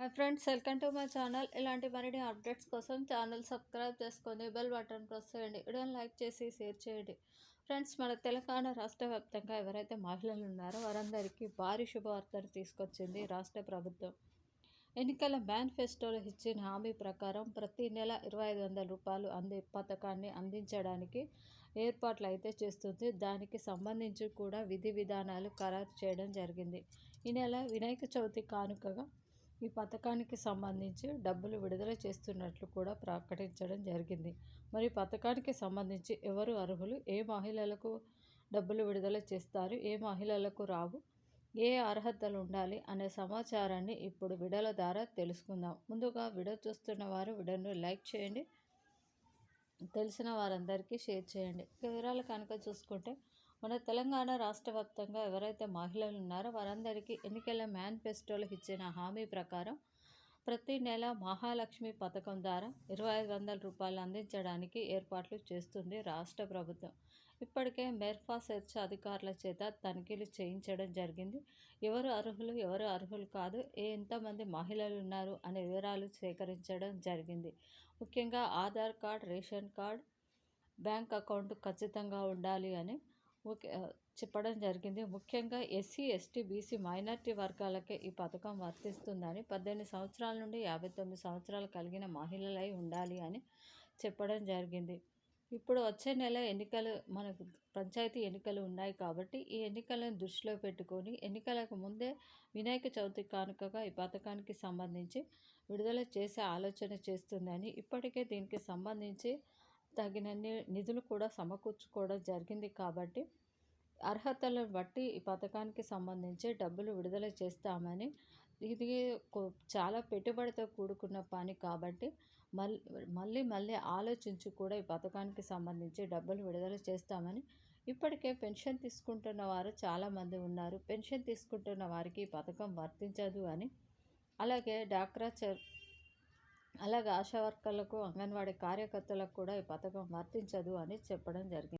Hi friends welcome to my channel. ఇలాంటి మరిన్ని updates కోసం ఛానల్ సబ్స్క్రైబ్ చేసుకొని బెల్ బటన్ ప్రెస్ చేయండి. వీడియోని లైక్ చేసి షేర్ చేయండి. ఫ్రెండ్స్ మన తెలంగాణ రాష్ట్ర వ్యాప్తంగా ఎవరైతే మహిళలు ఉన్నారో వారందరికీ భారీ శుభవార్తలు తీసుకొచ్చింది రాష్ట్ర ప్రభుత్వం. ఎన్నికల మేనిఫెస్టోలో ఇచ్చిన హామీ ప్రకారం ప్రతి నెల ఇరవై ఐదు వందల రూపాయలు అందే పథకాన్ని అందించడానికి ఏర్పాట్లు అయితే చేస్తుంది. దానికి సంబంధించి కూడా విధి విధానాలు ఖరారు చేయడం జరిగింది. ఈ నెల వినాయక చవితి కానుకగా ఈ పథకానికి సంబంధించి డబ్బులు విడుదల చేస్తున్నట్లు కూడా ప్రకటించడం జరిగింది. మరి పథకానికి సంబంధించి ఎవరు అర్హులు? ఏ మహిళలకు డబ్బులు విడుదల చేస్తారు? ఏ మహిళలకు రావు? ఏ అర్హతలు ఉండాలి? అనే సమాచారాన్ని ఇప్పుడు విడల ద్వారా తెలుసుకుందాం. ముందుగా విడ చూస్తున్న వారు విడను లైక్ చేయండి. తెలిసిన వారందరికీ షేర్ చేయండి. వివరాలు కనుక చూసుకుంటే మన తెలంగాణ రాష్ట్ర వ్యాప్తంగా ఎవరైతే మహిళలు ఉన్నారో వారందరికీ ఎన్నికల మేనిఫెస్టోలో ఇచ్చిన హామీ ప్రకారం ప్రతి నెల మహాలక్ష్మి పథకం ద్వారా ఇరవై ఐదు వందల రూపాయలు అందించడానికి ఏర్పాట్లు చేస్తుంది రాష్ట్ర ప్రభుత్వం. ఇప్పటికే మెర్ఫా సెర్చ్ అధికారుల చేత తనిఖీలు చేయించడం జరిగింది. ఎవరు అర్హులు ఎవరు అర్హులు కాదు ఎంతమంది మహిళలు ఉన్నారు అనే వివరాలు సేకరించడం జరిగింది. ముఖ్యంగా Aadhaar card ration card bank account ఖచ్చితంగా ఉండాలి అని చెప్పడం జరిగింది. ముఖ్యంగా ఎస్సీ ఎస్టీ బీసీ మైనార్టీ వర్గాలకే ఈ పథకం వర్తిస్తుందని పద్దెనిమిది సంవత్సరాల నుండి యాభై తొమ్మిది సంవత్సరాలు కలిగిన మహిళలై ఉండాలి అని చెప్పడం జరిగింది. ఇప్పుడు వచ్చే నెల ఎన్నికలు మనకు పంచాయతీ ఎన్నికలు ఉన్నాయి కాబట్టి ఈ ఎన్నికలను దృష్టిలో పెట్టుకొని ఎన్నికలకు ముందే వినాయక చవితి కానుకగా ఈ పథకానికి సంబంధించి విడుదల చేసే ఆలోచన చేస్తుందని ఇప్పటికే దీనికి సంబంధించి తగినన్ని నిధులు కూడా సమకూర్చుకోవడం జరిగింది కాబట్టి అర్హతలను బట్టి ఈ పథకానికి సంబంధించి డబ్బులు విడుదల చేస్తామని ఇది చాలా పెట్టుబడితో కూడుకున్న పని కాబట్టి మళ్ళీ మళ్ళీ మళ్ళీ ఆలోచించి కూడా ఈ పథకానికి సంబంధించి డబ్బులు విడుదల చేస్తామని ఇప్పటికే పెన్షన్ తీసుకుంటున్న వారు చాలామంది ఉన్నారు. పెన్షన్ తీసుకుంటున్న వారికి ఈ పథకం వర్తించదు అని. అలాగే డాక్రా చర్ అలాగే ఆశా వర్కర్లకు అంగన్వాడీ కార్యకర్తలకు కూడా ఈ పథకం వర్తించదు అని చెప్పడం జరిగింది.